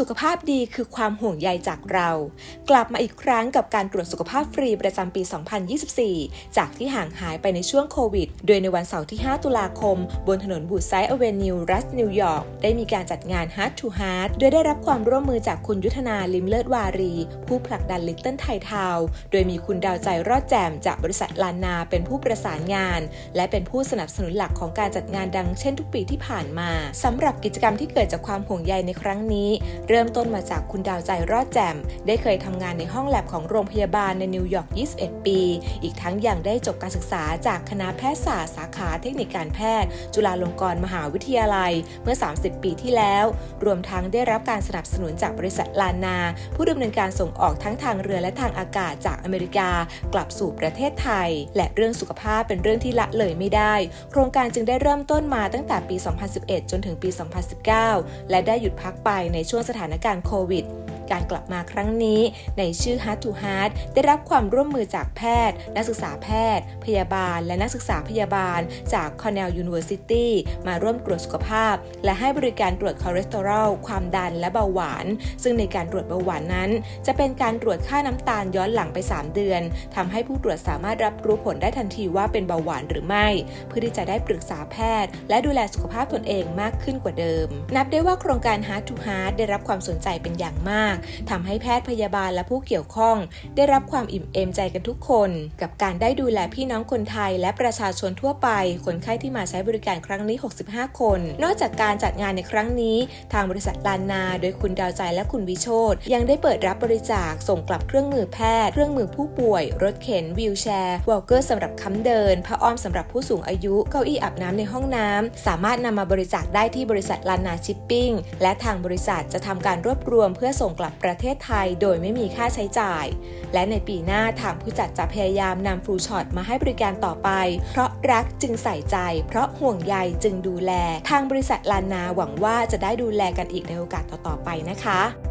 สุขภาพดีคือความห่วงใยจากเรา กลับมาอีกครั้งกับการตรวจสุขภาพฟรีประจำปี 2024 จากที่ห่างหายไปในช่วงโควิด โดยในวันเสาร์ที่ 5 ตุลาคม บนถนนบูดไซ์อเวนิว รัฐนิวยอร์ก ได้มีการจัดงาน Heart to Heart โดยได้รับความร่วมมือจากคุณยุทธนาลิมเลิศวารี ผู้ผลักดันลิตเติ้ลไทยทาวโดยมีคุณดาวใจรอดแจ่มจากบริษัทลานนาเป็นผู้ประสานงาน และเป็นผู้สนับสนุนหลักของการจัดงานดังเช่นทุกปีที่ผ่านมาสำหรับกิจกรรมที่เกิดจากความห่วงใยในครั้งนี้เริ่มต้นมาจากคุณดาวใจรอดแจ่ม ได้เคยทำงานในห้องแลบของโรงพยาบาลในนิวยอร์ก 21 ปี อีกทั้งยังได้จบการศึกษาจากคณะแพทยศาสตร์สาขาเทคนิคการแพทย์ จุฬาลงกรณ์มหาวิทยาลัยเมื่อ 30 ปีที่แล้ว รวมทั้งได้รับการสนับสนุนจากบริษัทลานนาผู้ดำเนินการส่งออกทั้งทางเรือและทางอากาศจากอเมริกากลับสู่ประเทศไทย และเรื่องสุขภาพเป็นเรื่องที่ละเลยไม่ได้ โครงการจึงได้เริ่มต้นมาตั้งแต่ปี 2011 จนถึงปี 2019 และได้หยุดพักไปในช่วงสถานถานการณ์โควิด การกลับมาครั้งนี้ในชื่อ Heart to Heart ได้รับความร่วมมือจากแพทย์ นักศึกษาแพทย์ พยาบาล และนักศึกษาพยาบาล จาก Cornell University มาร่วมตรวจสุขภาพ และให้บริการตรวจคอเลสเตอรอล ความดันและเบาหวาน ซึ่งในการตรวจเบาหวานนั้น จะเป็นการตรวจค่าน้ำตาลย้อนหลังไป 3 เดือนทำให้ผู้ตรวจสามารถรับรู้ผลได้ทันทีว่าเป็นเบาหวานหรือไม่ เพื่อที่จะได้ปรึกษาแพทย์ และดูแลสุขภาพตนเองมากขึ้นกว่าเดิม นับได้ว่าโครงการ Heart to Heart ได้รับความสนใจเป็นอย่างมากทำให้แพทย์พยาบาลและผู้เกี่ยวข้อง ได้รับความอิ่มเอมใจกันทุกคน กับการได้ดูแลพี่น้องคนไทย และประชาชนทั่วไป คนไข้ที่มาใช้บริการครั้งนี้ 65 คน นอกจากการจัดงานในครั้งนี้ ทางบริษัทลานนา โดยคุณดาวใจและคุณวิโชตยังได้เปิดรับบริจาคส่งกลับเครื่องมือแพทย์ เครื่องมือผู้ป่วย รถเข็นวีลแชร์วอลเกอร์สำหรับค้ำเดินผ้าอ้อมสำหรับผู้สูงอายุเก้าอี้อาบน้ำในห้องน้ำสามารถนำมาบริจาคได้ที่บริษัทลานนาชิปปิ้งและทางบริษัทจะทำการรวบรวมเพื่อส่งกลับบประเทศไทยโดยไม่มีค่าใช้จ่าย และในปีหน้าทางผู้จัดจะพยายามนำฟลูช็อตมาให้บริการต่อไป เพราะรักจึงใส่ใจ เพราะห่วงใยจึงดูแล ทางบริษัทลานนาหวังว่าจะได้ดูแลกันอีกในโอกาสต่อๆไปนะคะ